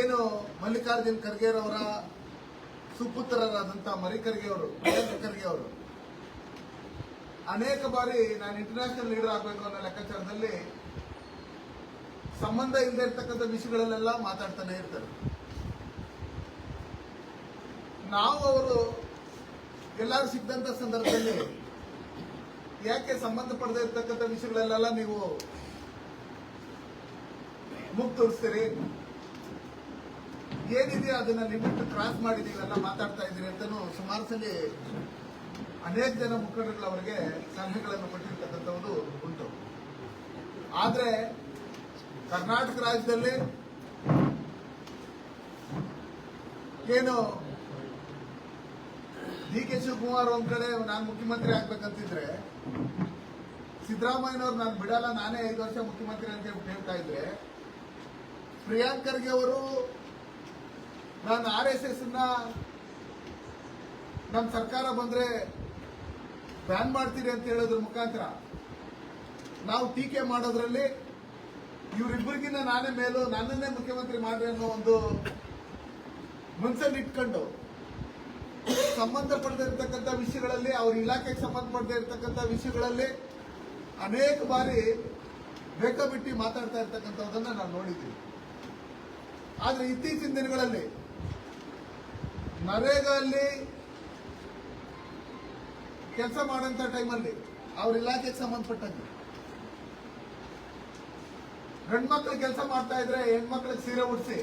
ಏನು ಮಲ್ಲಿಕಾರ್ಜುನ್ ಖರ್ಗೆರವರ ಸುಪುತ್ರರಾದಂತಹ ಮರಿ ಖರ್ಗೆ ಅವರು ಖರ್ಗೆ ಅವರು. ಅನೇಕ ಬಾರಿ ನಾನು ಇಂಟರ್ನ್ಯಾಷನಲ್ ಲೀಡರ್ ಆಗಬೇಕು ಅನ್ನೋ ಲೆಕ್ಕಾಚಾರದಲ್ಲಿ ಸಂಬಂಧ ಇಲ್ಲದೆ ಇರ್ತಕ್ಕಂಥ ವಿಷಯಗಳಲ್ಲೆಲ್ಲ ಮಾತಾಡ್ತಾನೆ ಇರ್ತಾರೆ. ನಾವು ಅವರು ಎಲ್ಲರೂ ಸಿಕ್ಕಂತ ಸಂದರ್ಭದಲ್ಲಿ ಯಾಕೆ ಸಂಬಂಧಪಡದೆ ಇರ್ತಕ್ಕಂಥ ವಿಷಯಗಳಲ್ಲೆಲ್ಲ ನೀವು ಮುಗ್ ತೋರಿಸ್ತೀರಿ ಏನಿದೆಯೋ ಅದನ್ನ ಲಿಮಿಟ್ ಕ್ರಾಸ್ ಮಾಡಿದೀವೆಲ್ಲ ಮಾತಾಡ್ತಾ ಇದ್ದೀರಿ ಅಂತಾನು ಸುಮಾರು ಸಲ ಅನೇಕ ಜನ ಮುಖಂಡರುಗಳು ಅವರಿಗೆ ಸಲಹೆಗಳನ್ನು ಕೊಟ್ಟಿರ್ತಕ್ಕಂಥದ್ದು ಉಂಟು. ಆದ್ರೆ ಕರ್ನಾಟಕ ರಾಜ್ಯದಲ್ಲಿ ಏನು ಡಿ ಕೆ ಶಿವಕುಮಾರ್ ಒಂದ್ ಕಡೆ ನಾನು ಮುಖ್ಯಮಂತ್ರಿ ಆಗ್ಬೇಕಂತಿದ್ರೆ ಸಿದ್ದರಾಮಯ್ಯನವ್ರು ನಾನು ಬಿಡಲ್ಲ, ನಾನೇ ಐದು ವರ್ಷ ಮುಖ್ಯಮಂತ್ರಿ ಅಂತ ಹೇಳ್ತಾ ಇದ್ರೆ ಪ್ರಿಯಾಂಕ್ ಖರ್ಗೆ ಅವರು ನಾನು ಆರ್ ಎಸ್ ಎಸ್ ನಮ್ಮ ಸರ್ಕಾರ ಬಂದ್ರೆ ಬ್ಯಾನ್ ಮಾಡ್ತೀರಿ ಅಂತ ಹೇಳೋದ್ರ ಮುಖಾಂತರ ನಾವು ಟೀಕೆ ಮಾಡೋದ್ರಲ್ಲಿ ಇವರಿಬ್ಬರಿಗಿನ್ನ ನಾನೇ ಮೇಲೂ, ನನ್ನನ್ನೇ ಮುಖ್ಯಮಂತ್ರಿ ಮಾಡ್ರಿ ಅನ್ನೋ ಒಂದು ಮನ್ಸಲ್ಲಿ ಇಟ್ಕೊಂಡು ಸಂಬಂಧಪಡದೇ ಇರತಕ್ಕಂಥ ವಿಷಯಗಳಲ್ಲಿ, ಅವ್ರ ಇಲಾಖೆಗೆ ಸಂಬಂಧಪಡದೇ ಇರತಕ್ಕಂಥ ವಿಷಯಗಳಲ್ಲಿ ಅನೇಕ ಬಾರಿ ಬೇಕಾಬಿಟ್ಟಿ ಮಾತಾಡ್ತಾ ಇರ್ತಕ್ಕಂಥದ್ದನ್ನು ನಾವು ನೋಡಿದ್ದೀವಿ. ಆದರೆ ಇತ್ತೀಚಿನ ದಿನಗಳಲ್ಲಿ ನರೇಗಲ್ಲಿ ಕೆಲಸ ಮಾಡೋಂಥ ಟೈಮಲ್ಲಿ ಅವ್ರ ಇಲಾಖೆಗೆ ಸಂಬಂಧಪಟ್ಟಂಗೆ ಗಂಡ್ಮಕ್ಳು ಕೆಲಸ ಮಾಡ್ತಾ ಇದ್ರೆ ಹೆಣ್ಮಕ್ಳಿಗೆ ಸೀರೆ ಉಡಿಸಿ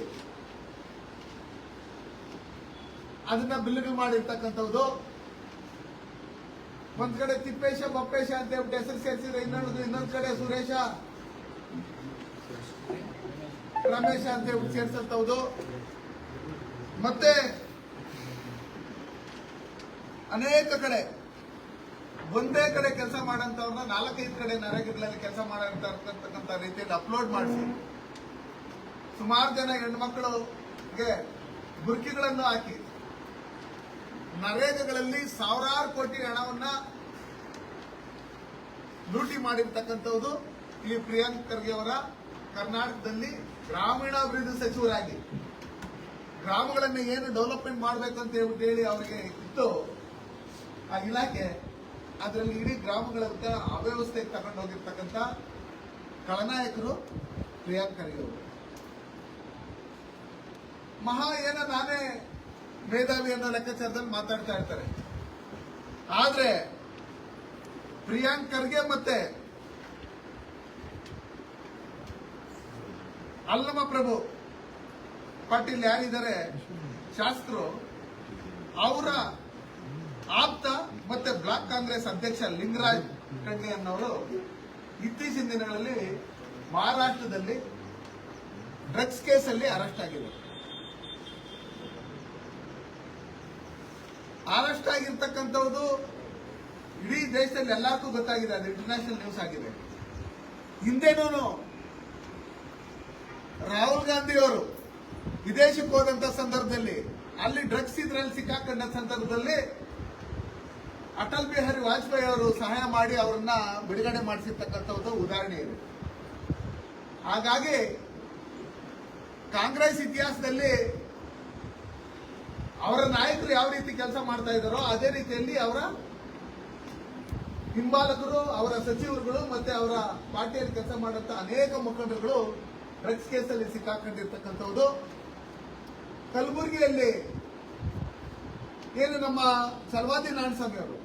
ಅದನ್ನ ಬಿಲ್ಗಳು ಮಾಡಿರ್ತಕ್ಕಂಥದ್ದು. ಒಂದ್ ಕಡೆ ತಿಪ್ಪೇಶ, ಬಪ್ಪೇಶ ಅಂತ ಹೇಳ್ಬಿಟ್ಟು ಹೆಸರು ಸೇರಿಸಿದ್ರೆ ಇನ್ನೊಂದು, ಇನ್ನೊಂದ್ ಕಡೆ ಸುರೇಶ, ರಮೇಶ ಅಂತ ಹೇಳ್ಬಿಟ್ಟು ಸೇರ್ಸಂತವ್ದು ಮತ್ತೆ ಅನೇಕ ಕಡೆ, ಒಂದೇ ಕಡೆ ಕೆಲಸ ಮಾಡಂತವ್ರನ್ನ ನಾಲ್ಕೈದು ಕಡೆ ನರಗಿರ್ಲಲ್ಲಿ ಕೆಲಸ ಮಾಡಿರ್ತಕ್ಕಂಥ ರೀತಿಯಲ್ಲಿ ಅಪ್ಲೋಡ್ ಮಾಡಿಸಿ. ಸುಮಾರು ಜನ ಹೆಣ್ಮಕ್ಳಿಗೆ ಬುರ್ಕಿಗಳನ್ನು ಹಾಕಿ. ನರೇಗಾಗಳಲ್ಲಿ ಸಾವಿರಾರು ಕೋಟಿ ಹಣವನ್ನ ಲೂಟಿ ಮಾಡಿರ್ತಕ್ಕಂಥದ್ದು ಈ ಪ್ರಿಯಾಂಕ್ ಖರ್ಗೆ ಅವರ ಕರ್ನಾಟಕದಲ್ಲಿ ಗ್ರಾಮೀಣಾಭಿವೃದ್ಧಿ ಸಚಿವರಾಗಿ. ಗ್ರಾಮಗಳನ್ನ ಏನು ಡೆವಲಪ್ಮೆಂಟ್ ಮಾಡಬೇಕಂತ ಹೇಳ್ಬಿಟ್ಟು ಹೇಳಿ ಅವರಿಗೆ ಇತ್ತು. ಆ ಇಲಾಖೆ ಅದರಲ್ಲಿ ಇಡೀ ಗ್ರಾಮಗಳ ಅವ್ಯವಸ್ಥೆಗೆ ತಗೊಂಡು ಹೋಗಿರ್ತಕ್ಕಂಥ ಖಳನಾಯಕರು ಪ್ರಿಯಾಂಕ್ ಖರ್ಗೆ ಅವರು. ಮಹಾ ಏನ ನಾನೇ ಮೇಧಾವಿ ಅನ್ನೋ ಲೆಕ್ಕಾಚಾರದಲ್ಲಿ ಮಾತಾಡ್ತಾ ಇರ್ತಾರೆ. ಆದ್ರೆ ಪ್ರಿಯಾಂಕ್ ಖರ್ಗೆ ಮತ್ತೆ ಅಲ್ಲಮ ಪ್ರಭು ಪಾಟೀಲ್ ಯಾರಿದ್ದಾರೆ? ಶಾಸ್ತ್ರು. ಅವರ ಆಪ್ತ ಮತ್ತೆ ಬ್ಲಾಕ್ ಕಾಂಗ್ರೆಸ್ ಅಧ್ಯಕ್ಷ ಲಿಂಗರಾಜ್ ಕಣ್ಣಿ ಅನ್ನೋರು ಇತ್ತೀಚಿನ ದಿನಗಳಲ್ಲಿ ಮಹಾರಾಷ್ಟ್ರದಲ್ಲಿ ಡ್ರಗ್ಸ್ ಕೇಸಲ್ಲಿ ಅರೆಸ್ಟ್ ಆಗಿದ್ದಾರೆ. ಅರೆಸ್ಟ್ ಆಗಿರ್ತಕ್ಕಂಥದ್ದು ಇಡೀ ದೇಶದಲ್ಲಿ ಎಲ್ಲರಿಗೂ ಗೊತ್ತಾಗಿದೆ, ಅದು ಇಂಟರ್ನ್ಯಾಷನಲ್ ನ್ಯೂಸ್ ಆಗಿದೆ. ಹಿಂದೆನೂ ರಾಹುಲ್ ಗಾಂಧಿ ಅವರು ವಿದೇಶಕ್ಕೆ ಹೋದಂತ ಸಂದರ್ಭದಲ್ಲಿ, ಅಲ್ಲಿ ಡ್ರಗ್ಸ್ ಇದ್ರಲ್ಲಿ ಸಿಕ್ಕಾಕೊಂಡ ಸಂದರ್ಭದಲ್ಲಿ ಅಟಲ್ ಬಿಹಾರಿ ವಾಜಪೇಯಿ ಅವರು ಸಹಾಯ ಮಾಡಿ ಅವರನ್ನ ಬಿಡುಗಡೆ ಮಾಡಿಸಿರ್ತಕ್ಕಂಥದ್ದು ಉದಾಹರಣೆ ಇದೆ. ಹಾಗಾಗಿ ಕಾಂಗ್ರೆಸ್ ಇತಿಹಾಸದಲ್ಲಿ ಅವರ ನಾಯಕರು ಯಾವ ರೀತಿ ಕೆಲಸ ಮಾಡ್ತಾ ಇದ್ದಾರೋ ಅದೇ ರೀತಿಯಲ್ಲಿ ಅವರ ಹಿಂಬಾಲಕರು, ಅವರ ಸಚಿವರುಗಳು ಮತ್ತೆ ಅವರ ಪಾರ್ಟಿಯಲ್ಲಿ ಕೆಲಸ ಮಾಡುವಂತ ಅನೇಕ ಮುಖಂಡರುಗಳು ಡ್ರಗ್ಸ್ ಕೇಸಲ್ಲಿ ಸಿಕ್ಕಾಕೊಂಡಿರ್ತಕ್ಕಂಥವ್ರು. ಕಲಬುರಗಿಯಲ್ಲಿ ಏನು ನಮ್ಮ ಸಲ್ವಾದಿ ನಾರಾಯಣಸ್ವಾಮಿ ಅವರು?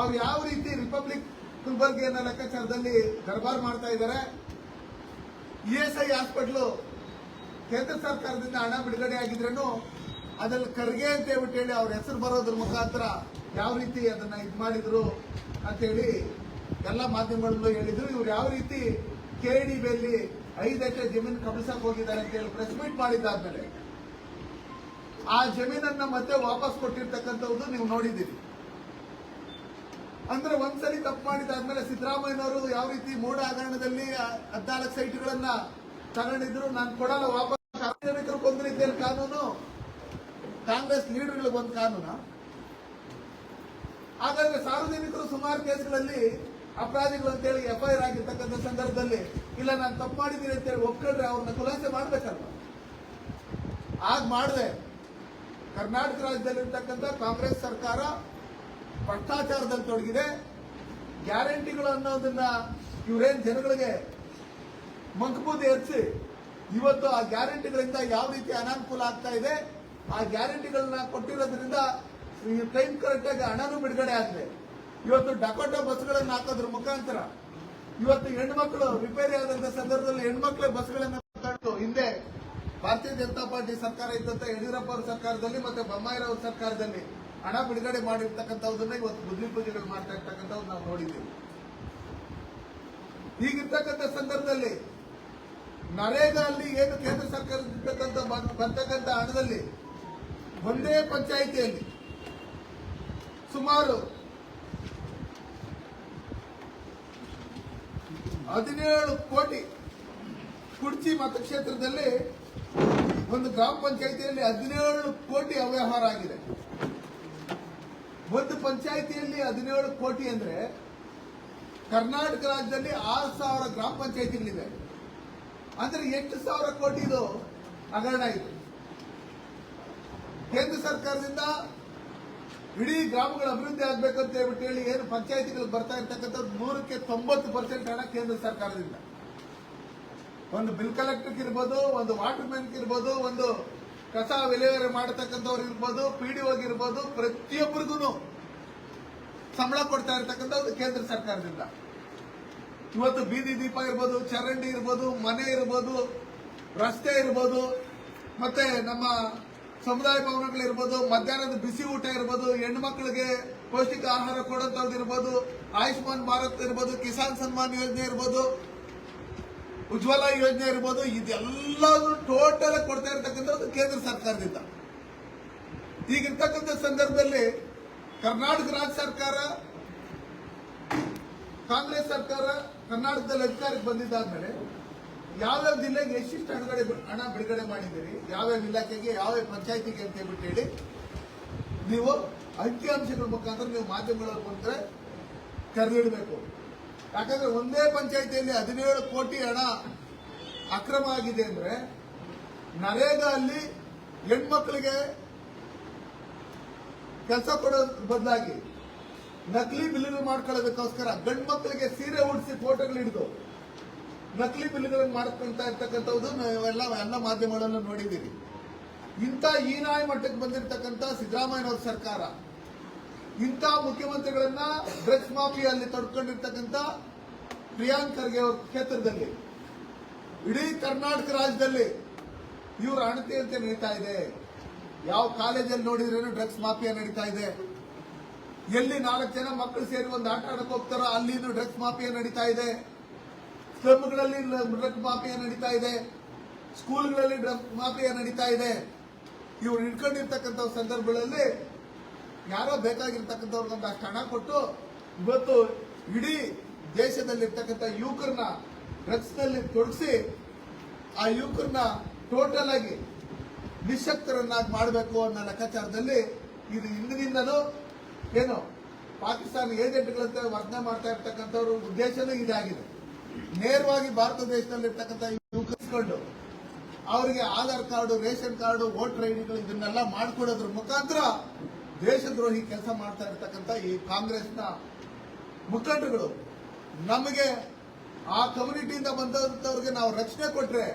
ಅವ್ರು ಯಾವ ರೀತಿ ರಿಪಬ್ಲಿಕ್ ಕುಲ್ಬರ್ಗಿಯನ್ನ ಲೆಕ್ಕಾಚಾರದಲ್ಲಿ ದರ್ಬಾರ್ ಮಾಡ್ತಾ ಇದ್ದಾರೆ? ಇ ಎಸ್ ಐ ಹಾಸ್ಪಿಟ್ಲು ಕೇಂದ್ರ ಸರ್ಕಾರದಿಂದ ಹಣ ಬಿಡುಗಡೆ ಆಗಿದ್ರೂ ಅದ್ರಲ್ಲಿ ಖರ್ಗೆ ಅಂತ ಹೇಳ್ಬಿಟ್ಟು ಹೇಳಿ ಅವ್ರ ಹೆಸರು ಬರೋದ್ರ ಮುಖಾಂತರ ಯಾವ ರೀತಿ ಅದನ್ನ ಇದು ಮಾಡಿದ್ರು ಅಂತೇಳಿ ಎಲ್ಲ ಮಾಧ್ಯಮಗಳಲ್ಲೂ ಹೇಳಿದ್ರು. ಇವ್ರು ಯಾವ ರೀತಿ ಕೆ ಡಿ ಬೆಲ್ಲಿ ಐದು ಎಕರೆ ಜಮೀನು ಕಬಳಿಸಕ್ ಹೋಗಿದ್ದಾರೆ ಅಂತ ಹೇಳಿ ಪ್ರೆಸ್ ಮೀಟ್ ಮಾಡಿದ್ದಾದ್ಮೇಲೆ ಆ ಜಮೀನನ್ನ ಮತ್ತೆ ವಾಪಸ್ ಕೊಟ್ಟಿರ್ತಕ್ಕಂಥದ್ದು ನೀವು ನೋಡಿದ್ದೀರಿ. ಅಂದ್ರೆ ಒಂದ್ಸರಿ ತಪ್ಪು ಮಾಡಿದಾದ್ಮೇಲೆ ಸಿದ್ದರಾಮಯ್ಯನವರು ಯಾವ ರೀತಿ ಮೂಡ ಹಗರಣದಲ್ಲಿ ಹದಿನಾಲ್ಕು ಸೈಟ್ಗಳನ್ನ ತಗೊಂಡಿದ್ರು, ನಾನು ಕೊಡಲ್ಲ, ವಾಪಸ್ ಸಾರ್ವಜನಿಕರು ಕೊಂದ್ರಿದ್ದೇನೆ ಕಾನೂನು. ಕಾಂಗ್ರೆಸ್ ಲೀಡರ್ಗಳಿಗೆ ಒಂದು ಕಾನೂನ. ಹಾಗಾದ್ರೆ ಸಾರ್ವಜನಿಕರು ಸುಮಾರು ಕೇಸ್ಗಳಲ್ಲಿ ಅಪರಾಧಿಗಳು ಅಂತೇಳಿ ಎಫ್ಐಆರ್ ಆಗಿರ್ತಕ್ಕಂಥ ಸಂದರ್ಭದಲ್ಲಿ, ಇಲ್ಲ, ನಾನು ತಪ್ಪು ಮಾಡಿದ್ದೀನಿ ಅಂತೇಳಿ ಒಪ್ಕೊಂಡ್ರೆ ಅವ್ರನ್ನ ಖುಲಾಸೆ ಮಾಡ್ಬೇಕಲ್ವ? ಆಗ ಮಾಡಿದೆ. ಕರ್ನಾಟಕ ರಾಜ್ಯದಲ್ಲಿರ್ತಕ್ಕಂಥ ಕಾಂಗ್ರೆಸ್ ಸರ್ಕಾರ ಭ್ರಷ್ಟಾಚಾರದಲ್ಲಿ ತೊಡಗಿದೆ. ಗ್ಯಾರಂಟಿಗಳು ಅನ್ನೋದನ್ನ ಇವರೇನ್ ಜನಗಳಿಗೆ ಮಂಕಬೂದಿ ಎರ್ಸಿ ಇವತ್ತು ಆ ಗ್ಯಾರಂಟಿಗಳಿಂದ ಯಾವ ರೀತಿ ಅನಾನುಕೂಲ ಆಗ್ತಾ ಇದೆ, ಆ ಗ್ಯಾರಂಟಿಗಳನ್ನ ಕೊಟ್ಟಿರೋದ್ರಿಂದ ಟೈಮ್ ಟ್ರೈನ್ ಕರೆಕ್ಟ್ ಆಗಿ ಹಣನೂ ಬಿಡುಗಡೆ ಆಗಿದೆ. ಇವತ್ತು ಡಕೋಟಾ ಬಸ್ಗಳನ್ನು ಹಾಕೋದ್ರ ಮುಖಾಂತರ ಇವತ್ತು ಹೆಣ್ಮಕ್ಳು ರಿಪೇರಿ ಆದಂತ ಸಂದರ್ಭದಲ್ಲಿ ಹೆಣ್ಮಕ್ಳು ಬಸ್ಗಳನ್ನ ಹಿಂದೆ ಭಾರತೀಯ ಜನತಾ ಪಾರ್ಟಿ ಸರ್ಕಾರ ಇದ್ದಂತ ಯಡಿಯೂರಪ್ಪ ಅವರ ಸರ್ಕಾರದಲ್ಲಿ ಮತ್ತೆ ಬೊಮ್ಮಾಯಿರವ್ರ ಸರ್ಕಾರದಲ್ಲಿ ಹಣ ಬಿಡುಗಡೆ ಮಾಡಿರ್ತಕ್ಕಂಥದನ್ನ ಇವತ್ತು ಬುದ್ಧಿ ಪೂಜೆಗಳು ಮಾಡ್ತಾ ಇರ್ತಕ್ಕಂಥವ್ರು ನಾವು ನೋಡಿದ್ದೀವಿ. ಈಗಿರ್ತಕ್ಕಂಥ ಸಂದರ್ಭದಲ್ಲಿ ನರೇಗಾ ಅಲ್ಲಿ ಏನು ಕೇಂದ್ರ ಸರ್ಕಾರದಿಂದ ಬರ್ತಕ್ಕಂಥ ಹಣದಲ್ಲಿ ಒಂದೇ ಪಂಚಾಯಿತಿಯಲ್ಲಿ ಸುಮಾರು ಹದಿನೇಳು ಕೋಟಿ ಕುಡ್ಚಿ ಮತಕ್ಷೇತ್ರದಲ್ಲಿ ಒಂದು ಗ್ರಾಮ ಪಂಚಾಯಿತಿಯಲ್ಲಿ ಹದಿನೇಳು ಕೋಟಿ ಅವ್ಯವಹಾರ ಆಗಿದೆ. ಒಂದು ಪಂಚಾಯಿತಿಯಲ್ಲಿ ಹದಿನೇಳು ಕೋಟಿ ಅಂದ್ರೆ ಕರ್ನಾಟಕ ರಾಜ್ಯದಲ್ಲಿ ಆರು ಸಾವಿರ ಗ್ರಾಮ ಪಂಚಾಯಿತಿಗಳಿವೆ. ಅಂದ್ರೆ ಎಂಟು ಸಾವಿರ ಕೋಟಿ ಇದು ಹಗರಣ ಇದು. ಕೇಂದ್ರ ಸರ್ಕಾರದಿಂದ ಇಡೀ ಗ್ರಾಮಗಳ ಅಭಿವೃದ್ಧಿ ಆಗ್ಬೇಕು ಅಂತ ಹೇಳ್ಬಿಟ್ಟು ಹೇಳಿ ಏನು ಪಂಚಾಯಿತಿಗಳು ಬರ್ತಾ ಇರ್ತಕ್ಕಂಥದ್ದು ನೂರಕ್ಕೆ ತೊಂಬತ್ತು ಪರ್ಸೆಂಟ್ ಹಣ ಕೇಂದ್ರ ಸರ್ಕಾರದಿಂದ. ಒಂದು ಬಿಲ್ ಕಲೆಕ್ಟರ್ ಇರ್ಬೋದು, ಒಂದು ವಾಟರ್ ಮ್ಯಾನ್ ಇರ್ಬೋದು, ಒಂದು ಕಸ ವಿಲೇವಾರಿ ಮಾಡತಕ್ಕಂಥವ್ರು ಇರ್ಬೋದು ಪಿಡಿಒ ಇರ್ಬೋದು, ಪ್ರತಿಯೊಬ್ಬರಿಗೂ ಸಂಬಳ ಕೊಡ್ತಾ ಇರ್ತಕ್ಕಂಥದ್ದು ಕೇಂದ್ರ ಸರ್ಕಾರದಿಂದ. ಇವತ್ತು ಬೀದಿ ದೀಪ ಇರ್ಬೋದು, ಚರಂಡಿ ಇರ್ಬೋದು, ಮನೆ ಇರ್ಬೋದು, ರಸ್ತೆ ಇರ್ಬೋದು, ಮತ್ತೆ ನಮ್ಮ ಸಮುದಾಯ ಭವನಗಳಿರ್ಬೋದು ಮಧ್ಯಾಹ್ನದ ಬಿಸಿ ಊಟ ಇರ್ಬೋದು ಹೆಣ್ಣು ಮಕ್ಕಳಿಗೆ ಪೌಷ್ಟಿಕ ಆಹಾರ ಕೊಡುವಂತದ್ದು ಇರ್ಬೋದು, ಆಯುಷ್ಮಾನ್ ಭಾರತ್ ಇರ್ಬೋದು, ಕಿಸಾನ್ ಸನ್ಮಾನ್ ಯೋಜನೆ ಇರ್ಬೋದು, ಉಜ್ವಲ ಯೋಜನೆ ಇರ್ಬೋದು ಇದೆಲ್ಲವೂ ಟೋಟಲ್ ಕೊಡ್ತಾ ಇರ್ತಕ್ಕಂಥದ್ದು ಕೇಂದ್ರ ಸರ್ಕಾರದಿಂದ. ಈಗಿರ್ತಕ್ಕಂಥ ಸಂದರ್ಭದಲ್ಲಿ ಕರ್ನಾಟಕ ರಾಜ್ಯ ಸರ್ಕಾರ ಕಾಂಗ್ರೆಸ್ ಸರ್ಕಾರ ಕರ್ನಾಟಕದಲ್ಲಿ ಅಧಿಕಾರಕ್ಕೆ ಬಂದಿದ್ದಾದ್ಮೇಲೆ ಯಾವ್ಯಾವ ಜಿಲ್ಲೆಗೆ ಎಷ್ಟಿಷ್ಟು ಹಣಗಡೆ ಹಣ ಬಿಡುಗಡೆ ಮಾಡಿದ್ದೀರಿ? ಯಾವ್ಯಾವ ಇಲಾಖೆಗೆ, ಯಾವ್ಯಾವ ಪಂಚಾಯತಿಗೆ ಅಂತ ಹೇಳ್ಬಿಟ್ಟು ಹೇಳಿ. ನೀವು ಅಂಕಿಅಂಶಗಳ ಮುಖಾಂತರ ನೀವು ಮಾಧ್ಯಮಗಳ ಮುಖಾಂತರ ತೆರೆದಿಡಬೇಕು ಯಾಕಂದ್ರೆ ಒಂದೇ ಪಂಚಾಯತಿಯಲ್ಲಿ ಹದಿನೇಳು ಕೋಟಿ ಹಣ ಅಕ್ರಮ ಆಗಿದೆ ಅಂದ್ರೆ ನರೇಗಾ ಅಲ್ಲಿ ಹೆಣ್ಮಕ್ಳಿಗೆ ಕೆಲಸ ಕೊಡೋ ಬದಲಾಗಿ ನಕಲಿ ಬಿಲ್ಲು ಮಾಡ್ಕೊಳ್ಳೋದಕ್ಕೋಸ್ಕರ ಗಂಡು ಮಕ್ಕಳಿಗೆ ಸೀರೆ ಉಡಿಸಿ ಫೋಟೋಗಳು ಹಿಡಿದು. ನಕಲಿ ಬಿಲ್ಗಳನ್ನು ಮಾಡ್ಕೊಂತ ಇರ್ತಕ್ಕಂಥದ್ದು ನಾವೆಲ್ಲ ಎಲ್ಲ ಮಾಧ್ಯಮಗಳನ್ನು ನೋಡಿದ್ದೀವಿ. ಇಂಥ ಹೀನಾಯ ಮಟ್ಟಕ್ಕೆ ಬಂದಿರತಕ್ಕಂಥ ಸಿದ್ದರಾಮಯ್ಯನವ್ರ ಸರ್ಕಾರ, ಇಂಥ ಮುಖ್ಯಮಂತ್ರಿಗಳನ್ನ ಡ್ರಗ್ಸ್ ಮಾಫಿಯಲ್ಲಿ ತೊಡ್ಕೊಂಡಿರ್ತಕ್ಕಂಥ ಪ್ರಿಯಾಂಕ್ ಖರ್ಗೆ ಅವ್ರ ಕ್ಷೇತ್ರದಲ್ಲಿ, ಇಡೀ ಕರ್ನಾಟಕ ರಾಜ್ಯದಲ್ಲಿ ಇವರು ಅಣತಿಯಂತೆ ನಡೀತಾ ಇದೆ. ಯಾವ ಕಾಲೇಜಲ್ಲಿ ನೋಡಿದ್ರೇನು ಡ್ರಗ್ಸ್ ಮಾಫಿಯಾ ನಡೀತಾ ಇದೆ. ಎಲ್ಲಿ ನಾಲ್ಕು ಜನ ಮಕ್ಕಳು ಸೇರಿ ಒಂದು ಆಟ ಆಡಕ್ಕೆ ಹೋಗ್ತಾರೋ ಅಲ್ಲಿನೂ ಡ್ರಗ್ಸ್ ಮಾಫಿಯಾ ನಡೀತಾ ಇದೆ. ಸ್ಲಮ್ಗಳಲ್ಲಿ ಡ್ರಗ್ ಮಾಫಿಯಾ ನಡೀತಾ ಇದೆ. ಸ್ಕೂಲ್ಗಳಲ್ಲಿ ಡ್ರಗ್ ಮಾಫಿಯಾ ನಡೀತಾ ಇದೆ. ಇವ್ರು ಹಿಡ್ಕೊಂಡಿರ್ತಕ್ಕಂಥ ಸಂದರ್ಭಗಳಲ್ಲಿ ಯಾರೋ ಬೇಕಾಗಿರ್ತಕ್ಕಂಥವ್ರಿಗೆ ಅಷ್ಟು ಹಣ ಕೊಟ್ಟು ಇವತ್ತು ಇಡೀ ದೇಶದಲ್ಲಿರ್ತಕ್ಕಂಥ ಯುವಕರನ್ನ ಡ್ರಗ್ಸ್ನಲ್ಲಿ ತೊಡಗಿಸಿ ಆ ಯುವಕರನ್ನ ಟೋಟಲ್ ಆಗಿ ನಿಶಕ್ತರನ್ನಾಗಿ ಮಾಡಬೇಕು ಅನ್ನೋ ಲೆಕ್ಕಾಚಾರದಲ್ಲಿ ಇದು ಹಿಂದಿನಿಂದಲೂ ಏನು? ಪಾಕಿಸ್ತಾನ ಏಜೆಂಟ್ಗಳಂತೆ ವರ್ತನೆ ಮಾಡ್ತಾ ಇರ್ತಕ್ಕಂಥವ್ರ ಉದ್ದೇಶನೂ ಇದಾಗಿದೆ ನೇರವಾಗಿ ಭಾರತ ದೇಶದಲ್ಲಿರ್ತಕ್ಕಂಥ ಯುವಕರಿಸ್ಕೊಂಡು ಅವರಿಗೆ Aadhaar card, ration card, voter ಐಡಿಗಳು ಇದನ್ನೆಲ್ಲ ಮಾಡಿಕೊಡೋದ್ರ ಮುಖಾಂತರ ದೇಶದ್ರೋಹಿ ಕೆಲಸ ಮಾಡ್ತಾ ಇರ್ತಕ್ಕಂಥ ಈ ಕಾಂಗ್ರೆಸ್ನ ಮುಖಂಡರುಗಳು. ನಮಗೆ ಆ ಕಮ್ಯುನಿಟಿಯಿಂದ ಬಂದಂಥವ್ರಿಗೆ ನಾವು ರಕ್ಷಣೆ ಕೊಟ್ರೆ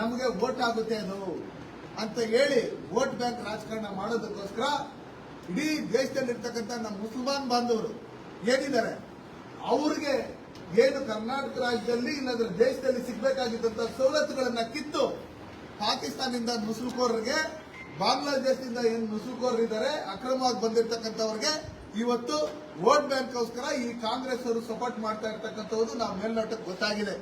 ನಮಗೆ ವೋಟ್ ಆಗುತ್ತೆ ಅದು ಅಂತ ಹೇಳಿ ವೋಟ್ ಬ್ಯಾಂಕ್ ರಾಜಕಾರಣ ಮಾಡೋದಕ್ಕೋಸ್ಕರ ಇಡೀ ದೇಶದಲ್ಲಿರ್ತಕ್ಕಂಥ ನಮ್ಮ ಮುಸಲ್ಮಾನ್ ಬಾಂಧವರು ಏನಿದ್ದಾರೆ? ಅವ್ರಿಗೆ ಏನು ಕರ್ನಾಟಕ ರಾಜ್ಯದಲ್ಲಿ ಇಲ್ಲದ್ರೆ ದೇಶದಲ್ಲಿ ಸಿಗ್ಬೇಕಾಗಿದ್ದಂತ ಸವಲತ್ತುಗಳನ್ನ ಕಿತ್ತು ಪಾಕಿಸ್ತಾನದಿಂದ ನುಸುಳುಕೋರರಿಗೆ, ಬಾಂಗ್ಲಾದೇಶದಿಂದ ಏನು ನುಸುಳುಕೋರರು ಇದ್ದಾರೆ ಅಕ್ರಮವಾಗಿ ಬಂದಿರತಕ್ಕಂಥವ್ರಿಗೆ ಇವತ್ತು ವೋಟ್ ಬ್ಯಾಂಕ್ಗೋಸ್ಕರ ಈ ಕಾಂಗ್ರೆಸ್ ಅವರು ಸಪೋರ್ಟ್ ಮಾಡ್ತಾ ಇರ್ತಕ್ಕಂಥದ್ದು ನಾವು ಮೇಲ್ನೋಟಕ್ಕೆ ಗೊತ್ತಾಗಿದೆ.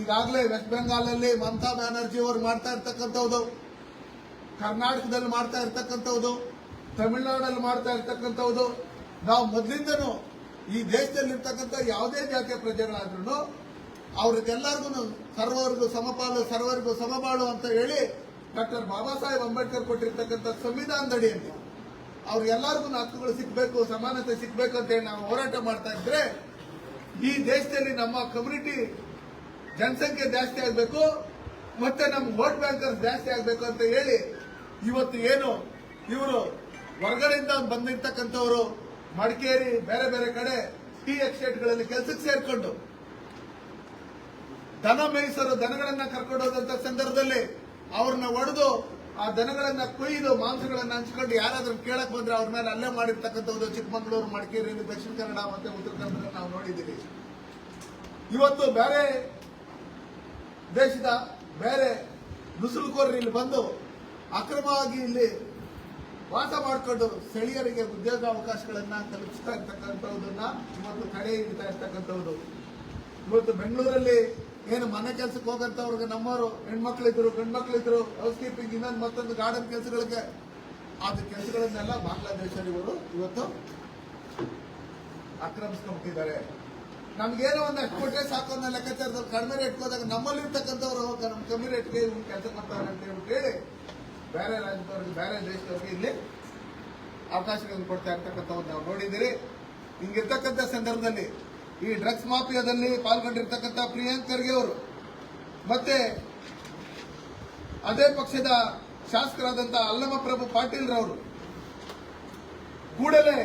ಈಗಾಗಲೇ ವೆಸ್ಟ್ ಬೆಂಗಾಲಲ್ಲಿ ಮಮತಾ ಬ್ಯಾನರ್ಜಿ ಅವರು ಮಾಡ್ತಾ ಇರ್ತಕ್ಕಂಥದ್ದು ಕರ್ನಾಟಕದಲ್ಲಿ ಮಾಡ್ತಾ ಇರ್ತಕ್ಕಂಥದ್ದು ತಮಿಳುನಾಡಲ್ಲಿ ಮಾಡ್ತಾ ಇರ್ತಕ್ಕಂಥದ್ದು ನಾವು ಮೊದಲಿಂದನೂ ಈ ದೇಶದಲ್ಲಿರ್ತಕ್ಕಂಥ ಯಾವುದೇ ಜಾತಿಯ ಪ್ರಜೆಗಳಾದ್ರೂ ಅವ್ರಿಗೆಲ್ಲರಿಗೂ ಸರ್ವರಿಗೂ ಸಮಪಾಲು, ಸರ್ವರಿಗೂ ಸಮಬಾಳು ಅಂತ ಹೇಳಿ ಡಾಕ್ಟರ್ ಬಾಬಾ ಸಾಹೇಬ್ ಅಂಬೇಡ್ಕರ್ ಕೊಟ್ಟಿರ್ತಕ್ಕಂಥ ಸಂವಿಧಾನದಡಿಯಲ್ಲಿ ಅವ್ರಿಗೆಲ್ಲರಿಗೂ ಹಕ್ಕುಗಳು ಸಿಗಬೇಕು, ಸಮಾನತೆ ಸಿಗಬೇಕು ಅಂತ ಹೇಳಿ ನಾವು ಹೋರಾಟ ಮಾಡ್ತಾ ಇದ್ರೆ ಈ ದೇಶದಲ್ಲಿ ನಮ್ಮ ಕಮ್ಯುನಿಟಿ ಜನಸಂಖ್ಯೆ ಜಾಸ್ತಿ ಆಗಬೇಕು, ಮತ್ತೆ ನಮ್ಮ ವೋಟ್ ಬ್ಯಾಂಕರ್ಸ್ ಜಾಸ್ತಿ ಆಗಬೇಕು ಅಂತ ಹೇಳಿ ಇವತ್ತು ಏನು ಇವರು ಹೊರಗಡೆಯಿಂದ ಬಂದಿರ್ತಕ್ಕಂಥವ್ರು ಮಡಿಕೇರಿ, ಬೇರೆ ಬೇರೆ ಕಡೆ ಟೀ ಎಕ್ಸ್ಟೇಟ್ಗಳಲ್ಲಿ ಕೆಲಸಕ್ಕೆ ಸೇರ್ಕೊಂಡು ದನ ಮೇಯಿಸರು ದನಗಳನ್ನ ಕರ್ಕೊಂಡು ಹೋದಂತ ಸಂದರ್ಭದಲ್ಲಿ ಅವ್ರನ್ನ ಒಡೆದು ಆ ದನಗಳನ್ನ ಕೊಯ್ದು ಮಾಂಸಗಳನ್ನ ಹಂಚ್ಕೊಂಡು ಯಾರಾದ್ರೂ ಕೇಳಕ್ ಬಂದ್ರೆ ಅವ್ರ ಮೇಲೆ ಅಲ್ಲೇ ಮಾಡಿರ್ತಕ್ಕಂಥದ್ದು ಚಿಕ್ಕಮಗಳೂರು, ಮಡಿಕೇರಿಯಲ್ಲಿ ದಕ್ಷಿಣ ಕನ್ನಡ ಮತ್ತೆ ಉತ್ತರ ಕನ್ನಡ ನಾವು ನೋಡಿದ್ದೀವಿ. ಇವತ್ತು ಬೇರೆ ದೇಶದ ಬೇರೆ ನುಸುಳುಕೋರರು ಇಲ್ಲಿ ಬಂದು ಅಕ್ರಮವಾಗಿ ಇಲ್ಲಿ ವಾಸ ಮಾಡಿಕೊಂಡು ಸ್ಥಳೀಯರಿಗೆ ಉದ್ಯೋಗ ಅವಕಾಶಗಳನ್ನು ಕಲ್ಪಿಸ್ತಾ ಇರ್ತಕ್ಕಂಥದ್ದನ್ನ ಇವತ್ತು ತಡೆ ಹಿಡಿತಾ ಇರ್ತಕ್ಕಂಥವ್ರು. ಇವತ್ತು ಬೆಂಗಳೂರಲ್ಲಿ ಏನು ಮನೆ ಕೆಲಸಕ್ಕೆ ಹೋಗಂತವ್ರಿಗೆ ನಮ್ಮವರು ಹೆಣ್ಮಕ್ಳಿದ್ರು, ಗಂಡ್ಮಕ್ಳಿದ್ರು ಹೌಸ್ ಕೀಪಿಂಗ್ ಇನ್ನೊಂದು ಮತ್ತೊಂದು ಗಾರ್ಡನ್ ಕೆಲಸಗಳಿಗೆ. ಆದ ಕೆಲಸಗಳನ್ನೆಲ್ಲ ಬಾಂಗ್ಲಾದೇಶದವರು ಇವತ್ತು ಆಕ್ರಮಿಸ್ಕೊಂಡ್ಬಿಟ್ಟಿದ್ದಾರೆ. ನಮ್ಗೇನೋ ಒಂದು ಅಷ್ಟು ಕೊಟ್ಟರೆ ಸಾಕು ಅನ್ನೋ ಲೆಕ್ಕಾಚಾರದಲ್ಲಿ ಕಡಿಮೆ ರೇಟ್ಗೆ ಹೋದಾಗ ನಮ್ಮಲ್ಲಿ ಇರ್ತಕ್ಕಂಥವ್ರು ನಮ್ಮ ಕಮ್ಮಿ ರೇಟ್ಗೆ ಕೆಲಸ ಮಾಡ್ತಾರೆ ಅಂತ ಹೇಳ್ಬಿಟ್ಟು ಹೇಳಿ ಬೇರೆ ರಾಜ್ಯದವ್ರಿಗೆ, ಬೇರೆ ದೇಶದವ್ರಿಗೆ ಇಲ್ಲಿ ಅವಕಾಶಗಳನ್ನು ಕೊಡ್ತಾ ಇರ್ತಕ್ಕಂಥವ್ರು ನಾವು ನೋಡಿದ್ದೀರಿ. ಹಿಂಗಿರ್ತಕ್ಕಂಥ ಸಂದರ್ಭದಲ್ಲಿ ಈ ಡ್ರಗ್ಸ್ ಮಾಫಿಯಾದಲ್ಲಿ ಪಾಲ್ಗೊಂಡಿರ್ತಕ್ಕಂಥ ಪ್ರಿಯಾಂಕ್ ಖರ್ಗೆ ಅವರು, ಮತ್ತೆ ಅದೇ ಪಕ್ಷದ ಶಾಸಕರಾದಂತಹ ಅಲ್ಲಮ ಪ್ರಭು ಪಾಟೀಲ್ರವರು ಕೂಡಲೇ